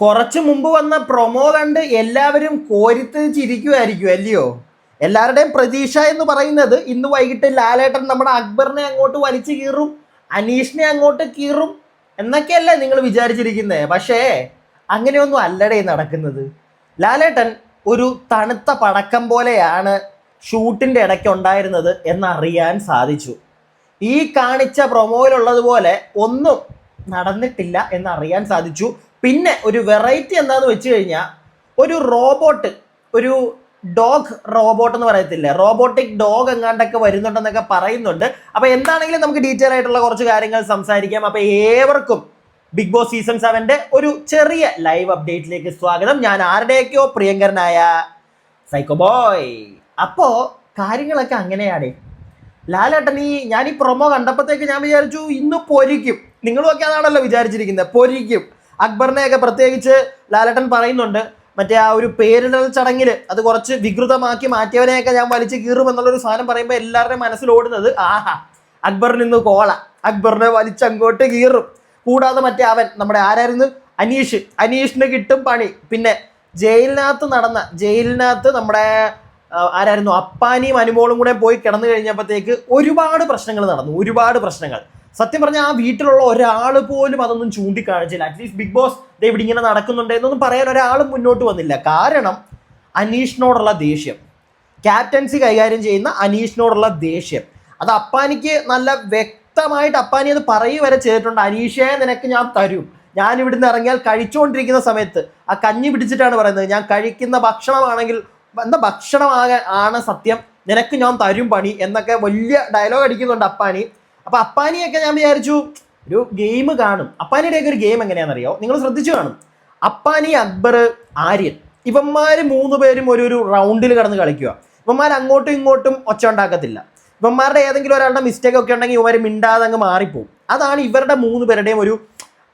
കുറച്ച് മുമ്പ് വന്ന പ്രൊമോ കണ്ട് എല്ലാവരും കോരിത്ത് ചിരിക്കുമായിരിക്കും അല്ലയോ? എല്ലാവരുടെയും പ്രതീക്ഷ എന്ന് പറയുന്നത് ഇന്ന് വൈകിട്ട് ലാലേട്ടൻ നമ്മുടെ അക്ബറിനെ അങ്ങോട്ട് വലിച്ചു കീറും അനീഷിനെ അങ്ങോട്ട് കീറും എന്നൊക്കെയല്ലേ നിങ്ങൾ വിചാരിച്ചിരിക്കുന്നത് പക്ഷേ അങ്ങനെയൊന്നും അല്ലടേ നടക്കുന്നത്. ലാലേട്ടൻ ഒരു തണുത്ത പടക്കം പോലെയാണ് ഷൂട്ടിന്റെ ഇടയ്ക്ക് ഉണ്ടായിരുന്നത് എന്നറിയാൻ സാധിച്ചു. ഈ കാണിച്ച പ്രൊമോയിലുള്ളതുപോലെ ഒന്നും നടന്നിട്ടില്ല എന്നറിയാൻ സാധിച്ചു. പിന്നെ ഒരു വെറൈറ്റി എന്താന്ന് വെച്ച് കഴിഞ്ഞാൽ ഒരു റോബോട്ട് ഒരു ഡോഗ് റോബോട്ട് എന്ന് പറയത്തില്ലേ? റോബോട്ടിക് ഡോഗ് എങ്ങാണ്ടൊക്കെ വരുന്നുണ്ടെന്നൊക്കെ പറയുന്നുണ്ട്. അപ്പൊ എന്താണെങ്കിലും നമുക്ക് ഡീറ്റെയിൽ ആയിട്ടുള്ള കുറച്ച് കാര്യങ്ങൾ സംസാരിക്കാം. അപ്പൊ ഏവർക്കും ബിഗ് ബോസ് സീസൺ സെവന്റെ ഒരു ചെറിയ ലൈവ് അപ്ഡേറ്റിലേക്ക് സ്വാഗതം. ഞാൻ ആരുടെയൊക്കെയോ പ്രിയങ്കരനായ സൈക്കോ ബോയ് അപ്പോ കാര്യങ്ങളൊക്കെ അങ്ങനെയാണ്. ലാലേട്ടൻ ഈ ഞാൻ ഈ പ്രൊമോ കണ്ടപ്പോഴത്തേക്ക് ഞാൻ വിചാരിച്ചു ഇന്ന് പൊരിക്കും. നിങ്ങളും ഒക്കെ അതാണല്ലോ വിചാരിച്ചിരിക്കുന്നത്. പൊരിക്കും. അക്ബറിനെയൊക്കെ പ്രത്യേകിച്ച് ലാലട്ടൻ പറയുന്നുണ്ട്. മറ്റേ ആ ഒരു പേരിടൽ ചടങ്ങിൽ അത് കുറച്ച് വികൃതമാക്കി മാറ്റിയവനെയൊക്കെ ഞാൻ വലിച്ചു കീറും എന്നുള്ളൊരു സാധനം പറയുമ്പോൾ എല്ലാവരുടെയും മനസ്സിൽ ഓടുന്നത് ആഹാ അക്ബറിൽ നിന്ന് കോള. അക്ബറിനെ വലിച്ചങ്ങോട്ട് കീറും. കൂടാതെ മറ്റേ അവൻ നമ്മുടെ ആരായിരുന്നു? അനീഷ്. അനീഷിന് കിട്ടും പണി. പിന്നെ ജയിലിനകത്ത് നടന്ന ജയിലിനകത്ത് നമ്മുടെ ആരായിരുന്നു? അപ്പാനിയും അനുമോളും കൂടെ പോയി കിടന്നു കഴിഞ്ഞപ്പോഴത്തേക്ക് ഒരുപാട് പ്രശ്നങ്ങൾ നടന്നു. ഒരുപാട് പ്രശ്നങ്ങൾ. സത്യം പറഞ്ഞാൽ ആ വീട്ടിലുള്ള ഒരാൾ പോലും അതൊന്നും ചൂണ്ടിക്കാണിച്ചില്ല. അറ്റ്ലീസ്റ്റ് ബിഗ് ബോസ് ഇവിടെ ഇങ്ങനെ നടക്കുന്നുണ്ട് എന്നൊന്നും പറയാൻ ഒരാളും മുന്നോട്ട് വന്നില്ല. കാരണം അനീഷിനോടുള്ള ദേഷ്യം. ക്യാപ്റ്റൻസി കൈകാര്യം ചെയ്യുന്ന അനീഷിനോടുള്ള ദേഷ്യം. അത് അപ്പാനിക്ക് നല്ല വ്യക്തമായിട്ട് അപ്പാനി അത് പറയുക വരെ ചെയ്തിട്ടുണ്ട്. അനീഷേ നിനക്ക് ഞാൻ തരും. ഞാൻ ഇവിടുന്ന് ഇറങ്ങിയാൽ കഴിച്ചുകൊണ്ടിരിക്കുന്ന സമയത്ത് ആ കഞ്ഞി പിടിച്ചിട്ടാണ് പറയുന്നത്. ഞാൻ കഴിക്കുന്ന ഭക്ഷണമാണെങ്കിൽ എന്താ ഭക്ഷണമാകാൻ ആണ് സത്യം. നിനക്ക് ഞാൻ തരും പണി എന്നൊക്കെ വലിയ ഡയലോഗ് അടിക്കുന്നുണ്ട് അപ്പാനി. അപ്പൊ അപ്പാനിയൊക്കെ ഞാൻ വിചാരിച്ചു ഒരു ഗെയിം കാണും. അപ്പാനിയുടെയൊക്കെ ഒരു ഗെയിം എങ്ങനെയാണെന്നറിയോ? നിങ്ങൾ ശ്രദ്ധിച്ചു കാണും. അപ്പാനി അക്ബർ ആര്യൻ. ഇവന്മാര് മൂന്ന് പേരും ഒരു ഒരു റൗണ്ടിൽ കടന്ന് കളിക്കുക ഇവന്മാർ അങ്ങോട്ടും ഇങ്ങോട്ടും ഒച്ച ഉണ്ടാക്കത്തില്ല. ഇവന്മാരുടെ ഏതെങ്കിലും ഒരാളുടെ മിസ്റ്റേക്ക് ഒക്കെ ഉണ്ടെങ്കിൽ ഇവർ മിണ്ടാതെ അങ്ങ് മാറിപ്പോവും. അതാണ് ഇവരുടെ മൂന്ന് പേരുടെയും ഒരു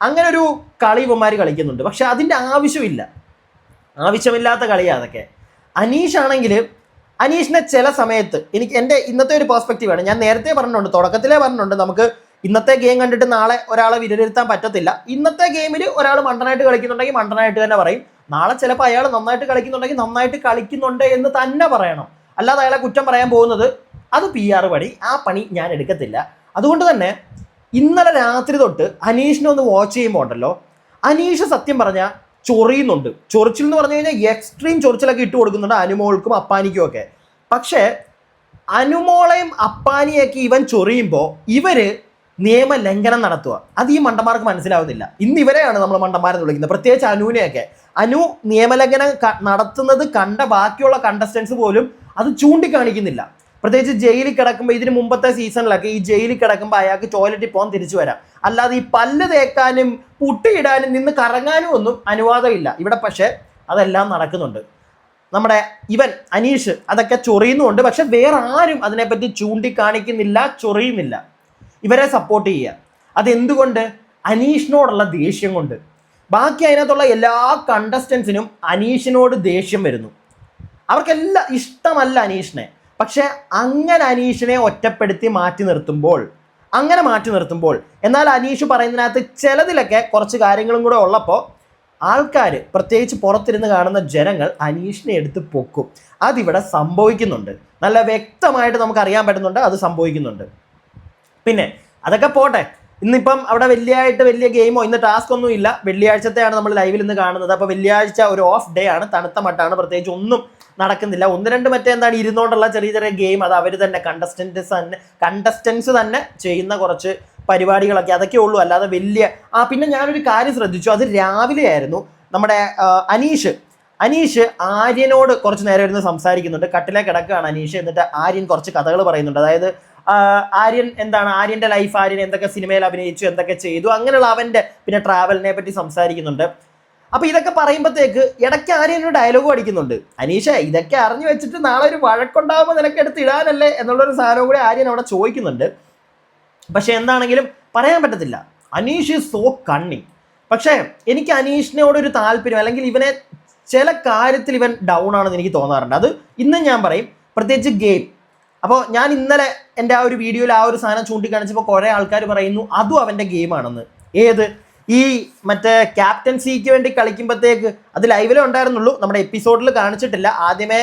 അങ്ങനെ ഒരു കളി ഇവന്മാർ കളിക്കുന്നുണ്ട്. പക്ഷെ അതിന്റെ ആവശ്യമില്ല. ആവശ്യമില്ലാത്ത കളിയാണ് അതൊക്കെ. അനീഷ് ആണെങ്കിൽ അനീഷിനെ ചില സമയത്ത് എനിക്ക് എന്റെ ഇന്നത്തെ ഒരു പെർസ്പെക്റ്റീവാണ് ഞാൻ നേരത്തെ പറഞ്ഞിട്ടുണ്ട് തുടക്കത്തിലേ പറഞ്ഞിട്ടുണ്ട് നമുക്ക് ഇന്നത്തെ ഗെയിം കണ്ടിട്ട് നാളെ ഒരാളെ വിലയിരുത്താൻ പറ്റത്തില്ല. ഇന്നത്തെ ഗെയിമിൽ ഒരാൾ മണ്ടനായിട്ട് കളിക്കുന്നുണ്ടെങ്കിൽ മണ്ടനായിട്ട് തന്നെ പറയും. നാളെ ചിലപ്പോൾ അയാൾ നന്നായിട്ട് കളിക്കുന്നുണ്ടെങ്കിൽ നന്നായിട്ട് കളിക്കുന്നുണ്ട് എന്ന് തന്നെ പറയണം. അല്ലാതെ അയാളെ കുറ്റം പറയാൻ പോകുന്നത് അത് പി ആർ പണി ആ പണി ഞാൻ എടുക്കത്തില്ല. അതുകൊണ്ട് തന്നെ ഇന്നലെ രാത്രി തൊട്ട് അനീഷിനെ ഒന്ന് വാച്ച് ചെയ്യുമ്പോൾ ഉണ്ടല്ലോ അനീഷ് സത്യം പറഞ്ഞാൽ ചൊറിയുന്നുണ്ട്. ചൊറിച്ചിൽ എന്ന് പറഞ്ഞു കഴിഞ്ഞാൽ എക്സ്ട്രീം ചൊറിച്ചിലൊക്കെ ഇട്ട് കൊടുക്കുന്നുണ്ട് അനുമോൾക്കും അപ്പാനിക്കും ഒക്കെ. പക്ഷേ അനുമോളെയും അപ്പാനിയൊക്കെ ഇവൻ ചൊറിയുമ്പോൾ ഇവർ നിയമലംഘനം നടത്തുക. അത് ഈ മണ്ടന്മാർക്ക് മനസ്സിലാവുന്നില്ല. ഇന്ന് ഇവരെയാണ് നമ്മൾ മണ്ടന്മാരെന്ന് വിളിക്കുന്നത്. പ്രത്യേകിച്ച് അനുവിനെയൊക്കെ അനു നിയമലംഘനം നടത്തുന്നത് കണ്ട ബാക്കിയുള്ള കണ്ടസ്റ്റൻസ് പോലും അത് ചൂണ്ടിക്കാണിക്കുന്നില്ല. പ്രത്യേകിച്ച് ജയിലിൽ കിടക്കുമ്പോൾ ഇതിന് മുമ്പത്തെ സീസണിലൊക്കെ ഈ ജയിലിൽ കിടക്കുമ്പോൾ അയാൾക്ക് ടോയ്ലറ്റിൽ പോകാൻ തിരിച്ചു വരാം. അല്ലാതെ ഈ പല്ല് തേക്കാനും പുട്ടിയിടാനും നിന്ന് കറങ്ങാനും ഒന്നും അനുവാദമില്ല. ഇവിടെ പക്ഷേ അതെല്ലാം നടക്കുന്നുണ്ട്. നമ്മുടെ ഇവൻ അനീഷ് അതൊക്കെ ചൊറിയുന്നുണ്ട് പക്ഷെ വേറെ ആരും അതിനെപ്പറ്റി ചൂണ്ടിക്കാണിക്കുന്നില്ല ചൊറിയുന്നില്ല. ഇവരെ സപ്പോർട്ട് ചെയ്യുക. അതെന്തുകൊണ്ട്? അനീഷിനോടുള്ള ദേഷ്യം കൊണ്ട്. ബാക്കി അതിനകത്തുള്ള എല്ലാ കണ്ടസ്റ്റൻസിനും അനീഷിനോട് ദേഷ്യം വരുന്നു. അവർക്കെല്ലാം ഇഷ്ടമല്ല അനീഷിനെ. പക്ഷെ അങ്ങനെ അനീഷിനെ ഒറ്റപ്പെടുത്തി മാറ്റി നിർത്തുമ്പോൾ അങ്ങനെ മാറ്റി നിർത്തുമ്പോൾ എന്നാൽ അനീഷ് പറയുന്നതിനകത്ത് ചിലതിലൊക്കെ കുറച്ച് കാര്യങ്ങളും കൂടെ ഉള്ളപ്പോൾ ആൾക്കാർ പ്രത്യേകിച്ച് പുറത്തിരുന്ന് കാണുന്ന ജനങ്ങൾ അനീഷിനെ എടുത്ത് പൊക്കും. അതിവിടെ സംഭവിക്കുന്നുണ്ട്. നല്ല വ്യക്തമായിട്ട് നമുക്ക് അറിയാൻ പറ്റുന്നുണ്ട് അത് സംഭവിക്കുന്നുണ്ട്. പിന്നെ അതൊക്കെ പോട്ടെ. ഇന്നിപ്പം അവിടെ വെള്ളിയായിട്ട് വലിയ ഗെയിമോ ഇന്ന് ടാസ്ക് ഒന്നും ഇല്ല. വെള്ളിയാഴ്ചത്തെയാണ് നമ്മൾ ലൈവിൽ ഇന്ന് കാണുന്നത്. അപ്പോൾ വെള്ളിയാഴ്ച ഒരു ഓഫ് ഡേ ആണ്. തണുത്ത മട്ടാണ്. പ്രത്യേകിച്ച് ഒന്നും നടക്കുന്നില്ല. ഒന്ന് രണ്ട് മറ്റേ എന്താണ് ഇരുന്നോണ്ടുള്ള ചെറിയ ചെറിയ ഗെയിം അത് അവർ തന്നെ കണ്ടസ്റ്റൻസ് തന്നെ കണ്ടസ്റ്റൻസ് തന്നെ ചെയ്യുന്ന കുറച്ച് പരിപാടികളൊക്കെ അതൊക്കെ ഉള്ളൂ. അല്ലാതെ വലിയ ആ പിന്നെ ഞാനൊരു കാര്യം ശ്രദ്ധിച്ചു. അത് രാവിലെ ആയിരുന്നു. നമ്മുടെ അനീഷ്. അനീഷ് ആര്യനോട് കുറച്ച് നേരം ഇരുന്ന് സംസാരിക്കുന്നുണ്ട്. കട്ടിലെ കിടക്കുകയാണ് അനീഷ്. എന്നിട്ട് ആര്യൻ കുറച്ച് കഥകൾ പറയുന്നുണ്ട്. അതായത് ആര്യൻ എന്താണ്? ആര്യന്റെ ലൈഫ് ആര്യൻ എന്തൊക്കെ സിനിമയിൽ അഭിനയിച്ചു എന്തൊക്കെ ചെയ്തു അങ്ങനെയുള്ള അവന്റെ പിന്നെ ട്രാവലിനെ പറ്റി സംസാരിക്കുന്നുണ്ട്. അപ്പൊ ഇതൊക്കെ പറയുമ്പോഴത്തേക്ക് ഇടയ്ക്ക് ആര്യൻ ഒരു ഡയലോഗ് അടിക്കുന്നുണ്ട്. അനീഷ ഇതൊക്കെ അറിഞ്ഞു വെച്ചിട്ട് നാളെ ഒരു വഴക്കുണ്ടാകുമ്പോൾ നിനക്ക് എടുത്ത് ഇടാനല്ലേ എന്നുള്ളൊരു സാധനവും കൂടി ആര്യൻ അവിടെ ചോദിക്കുന്നുണ്ട്. പക്ഷെ എന്താണെങ്കിലും പറയാൻ പറ്റത്തില്ല. അനീഷ് ഈസ് സോ കണ്ണി പക്ഷേ എനിക്ക് അനീഷിനോട് ഒരു താല്പര്യം അല്ലെങ്കിൽ ഇവനെ ചില കാര്യത്തിൽ ഇവൻ ഡൗൺ ആണെന്ന് എനിക്ക് തോന്നാറുണ്ട്. അത് ഇന്ന് ഞാൻ പറയും. പ്രത്യേകിച്ച് ഗെയിം. അപ്പോൾ ഞാൻ ഇന്നലെ എന്റെ ആ ഒരു വീഡിയോയിൽ ആ ഒരു സാധനം ചൂണ്ടിക്കാണിച്ചപ്പോൾ കുറേ ആൾക്കാർ പറയുന്നു അതും അവന്റെ ഗെയിമാണെന്ന് ഏത്? ഈ മറ്റേ ക്യാപ്റ്റൻസിക്ക് വേണ്ടി കളിക്കുമ്പോഴത്തേക്ക് അത് ലൈവിലേ ഉണ്ടായിരുന്നുള്ളൂ. നമ്മുടെ എപ്പിസോഡിൽ കാണിച്ചിട്ടില്ല. ആദ്യമേ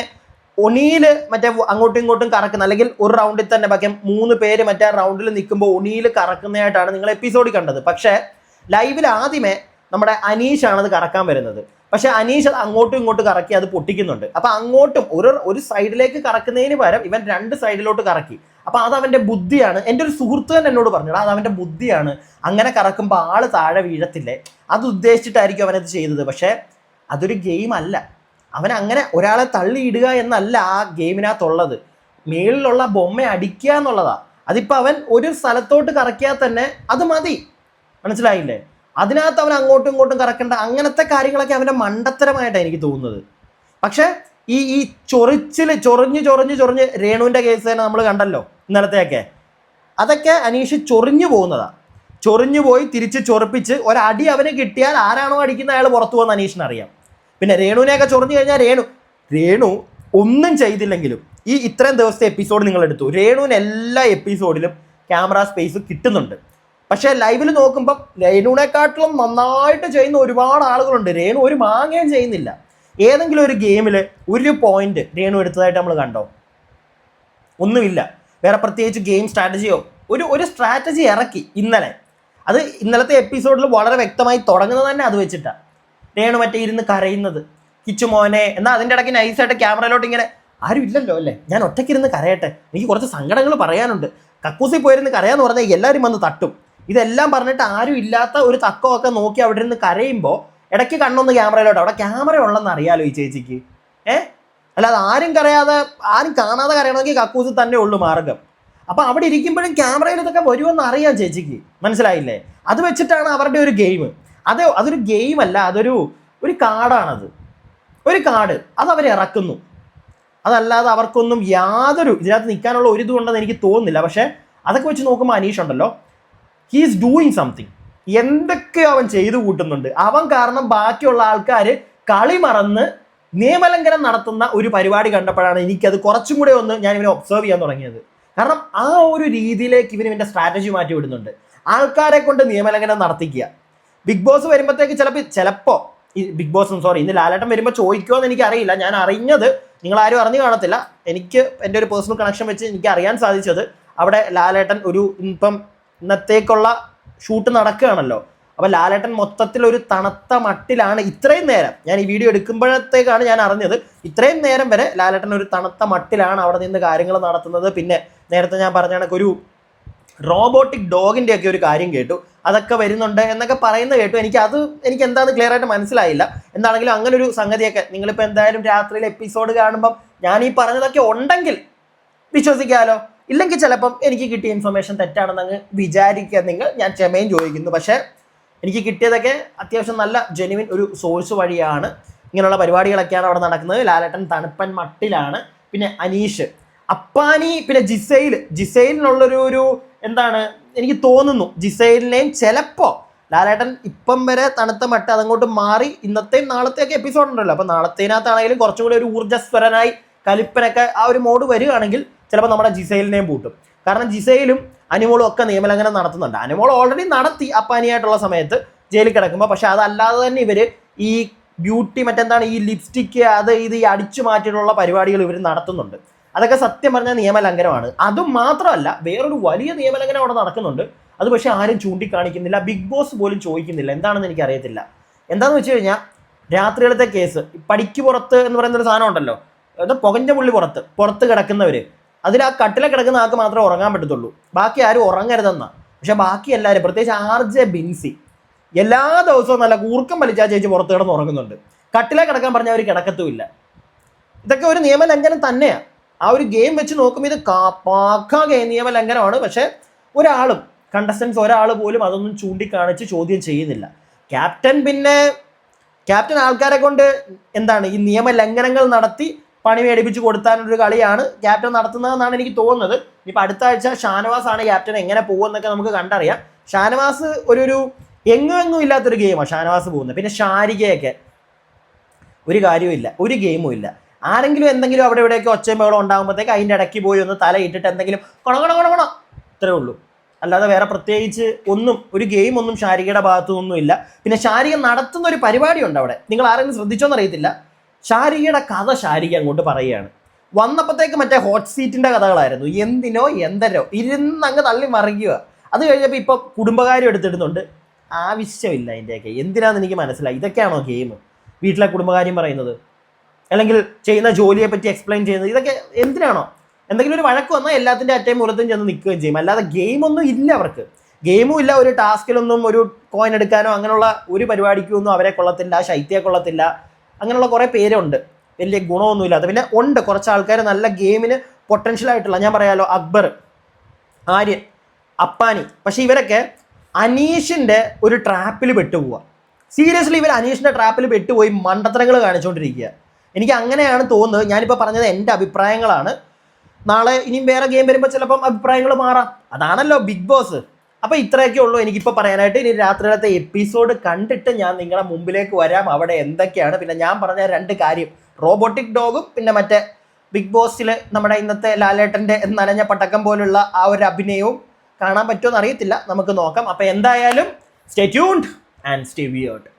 ഒണിയിൽ മറ്റേ അങ്ങോട്ടും ഇങ്ങോട്ടും കറക്കുന്ന അല്ലെങ്കിൽ ഒരു റൗണ്ടിൽ തന്നെ ബാക്കി മൂന്ന് പേര് മറ്റേ റൗണ്ടിൽ നിൽക്കുമ്പോൾ ഒണിയിൽ കറക്കുന്നതായിട്ടാണ് നിങ്ങൾ എപ്പിസോഡിൽ കണ്ടത്. പക്ഷേ ലൈവിൽ ആദ്യമേ നമ്മുടെ അനീഷാണ് അത് കറക്കാൻ വരുന്നത്. പക്ഷെ അനീഷ് അത് അങ്ങോട്ടും ഇങ്ങോട്ടും കറക്കി അത് പൊട്ടിക്കുന്നുണ്ട്. അപ്പൊ അങ്ങോട്ടും ഒരു ഒരു സൈഡിലേക്ക് കറക്കുന്നതിന് പകരം ഇവൻ രണ്ട് സൈഡിലോട്ട് കറക്കി. അപ്പൊ അത് അവന്റെ ബുദ്ധിയാണ്. എന്റെ ഒരു സുഹൃത്ത് തന്നെ എന്നോട് പറഞ്ഞു അത് അവന്റെ ബുദ്ധിയാണ്. അങ്ങനെ കറക്കുമ്പോൾ ആൾ താഴെ വീഴത്തില്ലേ? അത് ഉദ്ദേശിച്ചിട്ടായിരിക്കും അവനത് ചെയ്തത്. പക്ഷേ അതൊരു ഗെയിം അല്ല. അവൻ അങ്ങനെ ഒരാളെ തള്ളിയിടുക എന്നല്ല ആ ഗെയിമിനകത്തുള്ളത്. മേളിലുള്ള ബൊമ്മ അടിക്കുക എന്നുള്ളതാ. അതിപ്പോൾ അവൻ ഒരു സ്ഥലത്തോട്ട് കറക്കിയാൽ തന്നെ അത് മതി. മനസ്സിലായില്ലേ? അതിനകത്ത് അവൻ അങ്ങോട്ടും ഇങ്ങോട്ടും കറക്കേണ്ട അങ്ങനത്തെ കാര്യങ്ങളൊക്കെ അവന്റെ മണ്ടത്തരമായിട്ടാണ് എനിക്ക് തോന്നുന്നത്. പക്ഷേ ഈ ഈ ചൊറിച്ചിൽ ചൊറിഞ്ഞ് ചൊറിഞ്ഞ് ചൊറിഞ്ഞ് രേണുവിന്റെ കേസ് തന്നെ നമ്മൾ കണ്ടല്ലോ ഇന്നലത്തെയൊക്കെ. അതൊക്കെ അനീഷ് ചൊറിഞ്ഞു പോകുന്നതാണ് ചൊറിഞ്ഞു പോയി തിരിച്ച് ചൊറിപ്പിച്ച് ഒരടി അവന് കിട്ടിയാൽ ആരാണോ അടിക്കുന്ന അയാൾ പുറത്തു പോകുന്ന അനീഷിന് അറിയാം. പിന്നെ രേണുവിനെയൊക്കെ ചൊറിഞ്ഞു കഴിഞ്ഞാൽ രേണു രേണു ഒന്നും ചെയ്തില്ലെങ്കിലും ഈ ഇത്രയും ദിവസത്തെ എപ്പിസോഡ് നിങ്ങൾ എടുത്തു. രേണുവിന് എല്ലാ എപ്പിസോഡിലും ക്യാമറ സ്പേസ് കിട്ടുന്നുണ്ട്. പക്ഷേ ലൈവിൽ നോക്കുമ്പോൾ രേണുവിനെക്കാട്ടിലും നന്നായിട്ട് ചെയ്യുന്ന ഒരുപാട് ആളുകളുണ്ട്. രേണു ഒരു മാങ്ങയും ചെയ്യുന്നില്ല. ഏതെങ്കിലും ഒരു ഗെയിമിൽ ഒരു പോയിന്റ് രേണു എടുത്തതായിട്ട് നമ്മൾ കണ്ടോ? ഒന്നുമില്ല. വേറെ പ്രത്യേകിച്ച് ഗെയിം സ്ട്രാറ്റജിയോ ഒരു ഒരു സ്ട്രാറ്റജി ഇറക്കി ഇന്നലെ. അത് ഇന്നലത്തെ എപ്പിസോഡിൽ വളരെ വ്യക്തമായി തുടങ്ങുന്നത് തന്നെ അത് വെച്ചിട്ടാണ് രേണു മറ്റേ ഇരുന്ന് കരയുന്നത്. കിച്ചു മോനെ എന്നാൽ അതിന്റെ ഇടയ്ക്ക് നൈസായിട്ട് ക്യാമറയിലോട്ട് ഇങ്ങനെ ആരും ഇല്ലല്ലോ അല്ലേ? ഞാൻ ഒറ്റയ്ക്കിരുന്ന് കരയട്ടെ. എനിക്ക് കുറച്ച് സങ്കടങ്ങൾ പറയാനുണ്ട്. കക്കൂസിൽ പോയിരുന്ന് കരയാന്ന് പറഞ്ഞാൽ എല്ലാവരും വന്ന് തട്ടും. ഇതെല്ലാം പറഞ്ഞിട്ട് ആരും ഇല്ലാത്ത ഒരു തക്കമൊക്കെ നോക്കി അവിടെ നിന്ന് കരയുമ്പോൾ ഇടയ്ക്ക് കണ്ണൊന്ന് ക്യാമറയിലോട്ട് അവിടെ ക്യാമറ ഉള്ളെന്ന് അറിയാലോ ഈ ചേച്ചിക്ക്. ഏ? അല്ലാതെ ആരും കരയാതെ ആരും കാണാതെ കരയണമെങ്കിൽ കക്കൂസ് തന്നെ ഉള്ളു മാർഗം. അപ്പൊ അവിടെ ഇരിക്കുമ്പോഴും ക്യാമറയിൽ ഇതൊക്കെ വരുമെന്ന് അറിയാം ചേച്ചിക്ക്. മനസ്സിലായില്ലേ? അത് വെച്ചിട്ടാണ് അവരുടെ ഒരു ഗെയിം. അത് അതൊരു ഗെയിം അല്ല അതൊരു ഒരു കാർഡാണത് ഒരു കാർഡ് അത് അവർ ഇറക്കുന്നു. അതല്ലാതെ അവർക്കൊന്നും യാതൊരു ഇതിനകത്ത് നിൽക്കാനുള്ള ഒരു ഇതും ഉണ്ടെന്ന് എനിക്ക് തോന്നുന്നില്ല. പക്ഷേ അതൊക്കെ വെച്ച് നോക്കുമ്പോൾ അനീഷ് ഉണ്ടല്ലോ. ഹീസ് ഡൂയിങ് സംതിങ് എന്തൊക്കെ അവൻ ചെയ്തു കൂട്ടുന്നുണ്ട്. അവൻ കാരണം ബാക്കിയുള്ള ആൾക്കാർ കളി മറന്ന് നിയമലംഘനം നടത്തുന്ന ഒരു പരിപാടി കണ്ടപ്പോഴാണ് എനിക്കത് കുറച്ചും കൂടെ ഒന്ന് ഞാൻ ഇവനെ ഒബ്സർവ് ചെയ്യാൻ തുടങ്ങിയത്. കാരണം ആ ഒരു രീതിയിലേക്ക് ഇവൻ ഇവന്റെ സ്ട്രാറ്റജി മാറ്റി വിടുന്നുണ്ട്. ആൾക്കാരെ കൊണ്ട് നിയമലംഘനം നടത്തിക്കുക. ബിഗ് ബോസ് വരുമ്പോഴത്തേക്ക് ചിലപ്പോൾ ചിലപ്പോൾ ബിഗ് ബോസും സോറി ഇന്ന് ലാലേട്ടൻ വരുമ്പോൾ ചോദിക്കുമോ എന്ന് എനിക്ക് അറിയില്ല ഞാൻ അറിഞ്ഞത് നിങ്ങൾ ആരും അറിഞ്ഞു കാണത്തില്ല. എനിക്ക് എന്റെ ഒരു പേഴ്സണൽ കണക്ഷൻ വെച്ച് എനിക്ക് അറിയാൻ സാധിച്ചത് അവിടെ ലാലേട്ടൻ ഒരു ഇപ്പം ഇന്നത്തേക്കുള്ള ഷൂട്ട് നടക്കുകയാണല്ലോ. അപ്പോൾ ലാലേട്ടൻ മൊത്തത്തിൽ ഒരു തണുത്ത മട്ടിലാണ് ഇത്രയും നേരം. ഞാൻ ഈ വീഡിയോ എടുക്കുമ്പോഴത്തേക്കാണ് ഞാൻ അറിഞ്ഞത്. ഇത്രയും നേരം വരെ ലാലേട്ടൻ ഒരു തണുത്ത മട്ടിലാണ് അവിടെ നിന്ന് കാര്യങ്ങൾ നടത്തുന്നത്. പിന്നെ നേരത്തെ ഞാൻ പറഞ്ഞ കണക്ക് ഒരു റോബോട്ടിക് ഡോഗിന്റെ ഒക്കെ ഒരു കാര്യം കേട്ടു. അതൊക്കെ വരുന്നുണ്ട് എന്നൊക്കെ പറയുന്നത് കേട്ടു. എനിക്ക് അത് എനിക്ക് എന്താണെന്ന് ക്ലിയർ ആയിട്ട് മനസ്സിലായില്ല. എന്താണെങ്കിലും അങ്ങനെ ഒരു സംഗതിയൊക്കെ നിങ്ങളിപ്പോൾ എന്തായാലും രാത്രിയിൽ എപ്പിസോഡ് കാണുമ്പം ഞാൻ ഈ പറഞ്ഞതൊക്കെ ഉണ്ടെങ്കിൽ വിശ്വസിക്കാമല്ലോ ഇല്ലെങ്കിൽ ചിലപ്പം എനിക്ക് കിട്ടിയ ഇൻഫർമേഷൻ തെറ്റാണെന്ന് അങ്ങ് വിചാരിക്കുക നിങ്ങൾ ഞാൻ ക്ഷമയും ചോദിക്കുന്നു. പക്ഷേ എനിക്ക് കിട്ടിയതൊക്കെ അത്യാവശ്യം നല്ല ജെനുവിൻ ഒരു സോഴ്സ് വഴിയാണ്. ഇങ്ങനെയുള്ള പരിപാടികളൊക്കെയാണ് അവിടെ നടക്കുന്നത്. ലാലേട്ടൻ തണുപ്പൻ മട്ടിലാണ്. പിന്നെ അനീഷ്. അപ്പാനി പിന്നെ ജിസൈൽ. ജിസൈലിനുള്ളൊരു ഒരു എന്താണ് എനിക്ക് തോന്നുന്നു ജിസൈലിനെയും ചിലപ്പോൾ ലാലേട്ടൻ ഇപ്പം വരെ തണുത്ത മട്ട് അതങ്ങോട്ട് മാറി ഇന്നത്തെയും നാളത്തെയൊക്കെ എപ്പിസോഡ് ഉണ്ടല്ലോ. അപ്പോൾ നാളത്തേനകത്താണെങ്കിലും കുറച്ചും കൂടി ഒരു ഊർജസ്വരനായി കലിപ്പനൊക്കെ ആ ഒരു മോഡ് വരികയാണെങ്കിൽ ചിലപ്പോൾ നമ്മുടെ ജിസൈലിനെയും പൂട്ടും. കാരണം ജിസൈലും അനുമോളും ഒക്കെ നിയമലംഘനം നടത്തുന്നുണ്ട്. അനുമോൾ ഓൾറെഡി നടത്തി അപ്പാനിയായിട്ടുള്ള സമയത്ത് ജയിലിൽ കിടക്കുമ്പോൾ പക്ഷേ അതല്ലാതെ തന്നെ ഇവർ ഈ ബ്യൂട്ടി മറ്റെന്താണ്? ഈ ലിപ്സ്റ്റിക്ക് അത് ഇത് ഈ അടിച്ചു മാറ്റിയിട്ടുള്ള പരിപാടികൾ ഇവർ നടത്തുന്നുണ്ട്. അതൊക്കെ സത്യം പറഞ്ഞാൽ നിയമലംഘനമാണ്. അതും മാത്രമല്ല വേറൊരു വലിയ നിയമലംഘനം അവിടെ നടക്കുന്നുണ്ട്. അത് പക്ഷേ ആരും ചൂണ്ടിക്കാണിക്കുന്നില്ല. ബിഗ് ബോസ് പോലും ചോദിക്കുന്നില്ല. എന്താണെന്ന് എനിക്ക് അറിയത്തില്ല എന്താണെന്ന് വെച്ച് കഴിഞ്ഞാൽ രാത്രികളത്തെ കേസ് പടിക്ക് പുറത്ത് എന്ന് പറയുന്ന ഒരു സാധനം ഉണ്ടല്ലോ? അത് പുകഞ്ഞ പുള്ളി പുറത്ത് പുറത്ത് കിടക്കുന്നവർ അതിൽ ആ കട്ടിലെ കിടക്കുന്ന ആൾക്ക് മാത്രമേ ഉറങ്ങാൻ പറ്റത്തുള്ളൂ. ബാക്കി ആരും ഉറങ്ങരുതെന്നാ. പക്ഷെ ബാക്കി എല്ലാവരും പ്രത്യേകിച്ച് ആർ ജെ ബിൻസി എല്ലാ ദിവസവും നല്ല കൂർക്കം വലിച്ചാൽ ചേച്ചി പുറത്ത് കിടന്ന് ഉറങ്ങുന്നുണ്ട്. കട്ടിലെ കിടക്കാൻ പറഞ്ഞ അവർ കിടക്കത്തുമില്ല. ഇതൊക്കെ ഒരു നിയമലംഘനം തന്നെയാണ് ആ ഒരു ഗെയിം വെച്ച് നോക്കുമ്പോൾ ഇത് കാപ്പാക്കാ നിയമലംഘനമാണ്. പക്ഷെ ഒരാളും കണ്ടസ്റ്റൻസ് ഒരാൾ പോലും അതൊന്നും ചൂണ്ടിക്കാണിച്ച് ചോദ്യം ചെയ്യുന്നില്ല. ക്യാപ്റ്റൻ പിന്നെ ക്യാപ്റ്റൻ ആൾക്കാരെ കൊണ്ട് എന്താണ് ഈ നിയമലംഘനങ്ങൾ നടത്തി പണി മേടിപ്പിച്ച് കൊടുത്താനൊരു കളിയാണ് ക്യാപ്റ്റൻ നടത്തുന്നതെന്നാണ് എനിക്ക് തോന്നുന്നത്. ഇപ്പം അടുത്ത ആഴ്ച ഷാനവാസ് ആണ് ക്യാപ്റ്റൻ എങ്ങനെ പോകുമെന്നൊക്കെ നമുക്ക് കണ്ടറിയാം. ഷാനവാസ് ഒരു എങ്ങും എങ്ങും ഇല്ലാത്തൊരു ഗെയിമാണ് ഷാനവാസ് പോകുന്നത്. പിന്നെ ഷാരികയൊക്കെ ഒരു കാര്യവുമില്ല ഒരു ഗെയിമും ഇല്ല. ആരെങ്കിലും എന്തെങ്കിലും അവിടെ ഇവിടെയൊക്കെ ഒച്ചയും ബഹളം ഉണ്ടാകുമ്പോഴത്തേക്ക് അതിന്റെ ഇടയ്ക്ക് പോയി ഒന്ന് തല ഇട്ടിട്ട് എന്തെങ്കിലും കൊണ കൊണ കൊണ ഇത്രേ ഉള്ളൂ. അല്ലാതെ വേറെ പ്രത്യേകിച്ച് ഒന്നും ഒരു ഗെയിം ഒന്നും ഷാരികയുടെ ഭാഗത്തു നിന്നും ഇല്ല. പിന്നെ ഷാരിക നടത്തുന്ന ഒരു പരിപാടിയുണ്ട് അവിടെ. നിങ്ങൾ ആരെങ്കിലും ശ്രദ്ധിച്ചോന്ന് ശാരികയുടെ കഥ ശാരിക അങ്ങോട്ട് പറയുകയാണ്. വന്നപ്പോഴത്തേക്ക് മറ്റേ ഹോട്ട് സീറ്റിന്റെ കഥകളായിരുന്നു. എന്തിനോ എന്തരോ ഇരുന്ന് അങ്ങ് തള്ളി മറിയുക. അത് കഴിഞ്ഞപ്പോൾ ഇപ്പോൾ കുടുംബകാര്യം എടുത്തിടുന്നുണ്ട്. ആവശ്യമില്ല അതിന്റെയൊക്കെ എന്തിനാന്ന് എനിക്ക് മനസ്സിലായി. ഇതൊക്കെയാണോ ഗെയിം വീട്ടിലെ കുടുംബകാര്യം പറയുന്നത്. അല്ലെങ്കിൽ ചെയ്യുന്ന ജോലിയെ പറ്റി എക്സ്പ്ലെയിൻ ചെയ്യുന്നത്. ഇതൊക്കെ എന്തിനാണോ? എന്തെങ്കിലും ഒരു വഴക്ക് വന്നാൽ എല്ലാത്തിന്റെ അറ്റയും മുറത്തും ചെന്ന് നിൽക്കുകയും ചെയ്യും. അല്ലാതെ ഗെയിമൊന്നും ഇല്ല അവർക്ക്. ഗെയിമും ഇല്ല. ഒരു ടാസ്കിലൊന്നും ഒരു കോയിൻ എടുക്കാനോ അങ്ങനെയുള്ള ഒരു പരിപാടിക്കൊന്നും അവരെ കൊള്ളത്തില്ല. ശൈത്യയെ കൊള്ളത്തില്ല. അങ്ങനെയുള്ള കുറേ പേരുണ്ട്. വലിയ ഗുണമൊന്നുമില്ലാത്ത. പിന്നെ ഉണ്ട് കുറച്ച് ആൾക്കാർ നല്ല ഗെയിമിന് പൊട്ടൻഷ്യൽ ആയിട്ടുള്ള ഞാൻ പറയാലോ അക്ബർ ആര്യൻ അപ്പാനി. പക്ഷെ ഇവരൊക്കെ അനീഷിന്റെ ഒരു ട്രാപ്പിൽ പെട്ടുപോവുക സീരിയസ്ലി ഇവർ അനീഷിന്റെ ട്രാപ്പിൽ പെട്ടുപോയി മണ്ടത്തരങ്ങൾ കാണിച്ചുകൊണ്ടിരിക്കുക എനിക്ക് അങ്ങനെയാണ് തോന്നുന്നത്. ഞാനിപ്പോൾ പറഞ്ഞത് എന്റെ അഭിപ്രായങ്ങളാണ്. നാളെ ഇനിയും വേറെ ഗെയിം വരുമ്പോൾ ചിലപ്പം അഭിപ്രായങ്ങൾ മാറാം. അതാണല്ലോ ബിഗ് ബോസ്. അപ്പോൾ ഇത്രയൊക്കെ ഉള്ളൂ. എനിക്കിപ്പോൾ പറയാനായിട്ട് ഇനി രാത്രിയിലത്തെ എപ്പിസോഡ് കണ്ടിട്ട് ഞാൻ നിങ്ങളുടെ മുമ്പിലേക്ക് വരാം. അവിടെ എന്തൊക്കെയാണ്? പിന്നെ ഞാൻ പറഞ്ഞ രണ്ട് കാര്യം. റോബോട്ടിക് ഡോഗും പിന്നെ മറ്റേ ബിഗ് ബോസിൽ നമ്മുടെ ഇന്നത്തെ ലാലേട്ടന്റെ നനഞ്ഞ പട്ടക്കം പോലുള്ള ആ ഒരു അഭിനയവും കാണാൻ പറ്റുമോ എന്ന് അറിയത്തില്ല. നമുക്ക് നോക്കാം. അപ്പോൾ എന്തായാലും stay tuned and stay weird